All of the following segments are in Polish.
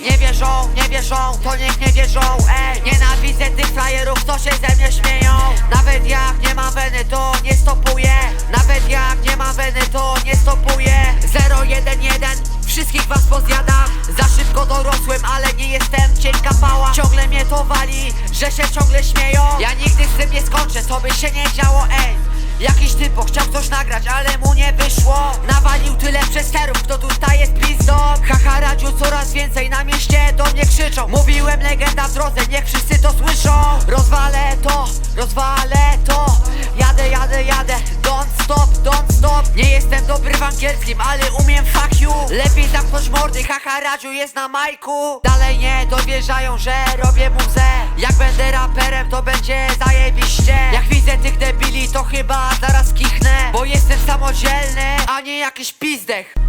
Nie wierzą, nie wierzą, to niech nie wierzą, ej. Nienawidzę tych frajerów, co się ze mnie śmieją to nie stopuję 011, wszystkich was pozjadam Za szybko dorosłem, ale nie jestem cienka pała. Ciągle mnie to wali, że się ciągle śmieją. Ja nigdy z tym nie skończę, co by się nie działo, ej. Jakiś typo chciał coś nagrać, ale mu nie wyszło. Nawalił tyle przesterów, kto tutaj jest pizdą. Haha radziu coraz więcej na mieście do mnie krzyczą. Mówiłem legenda w drodze, niech wszyscy to słyszą. Rozwalę to, rozwalę w angielskim, ale umiem fuck you. Lepiej zamknąć mordy, haha radziu jest na majku. Dalej nie dowierzają, że robię muzę. Jak będę raperem, to będzie zajebiście. Jak widzę tych debili, to chyba zaraz kichnę Bo jestem samodzielny, a nie jakiś pizdech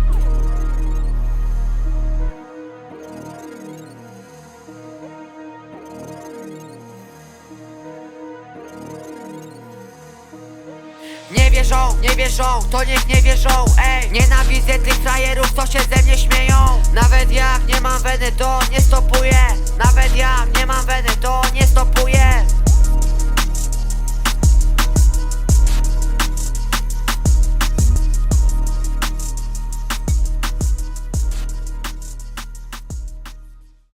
Nie wierzą, nie wierzą, to niech nie wierzą, ej. Nienawidzę tych frajerów, co się ze mnie śmieją. Nawet jak nie mam weny, to nie stopuję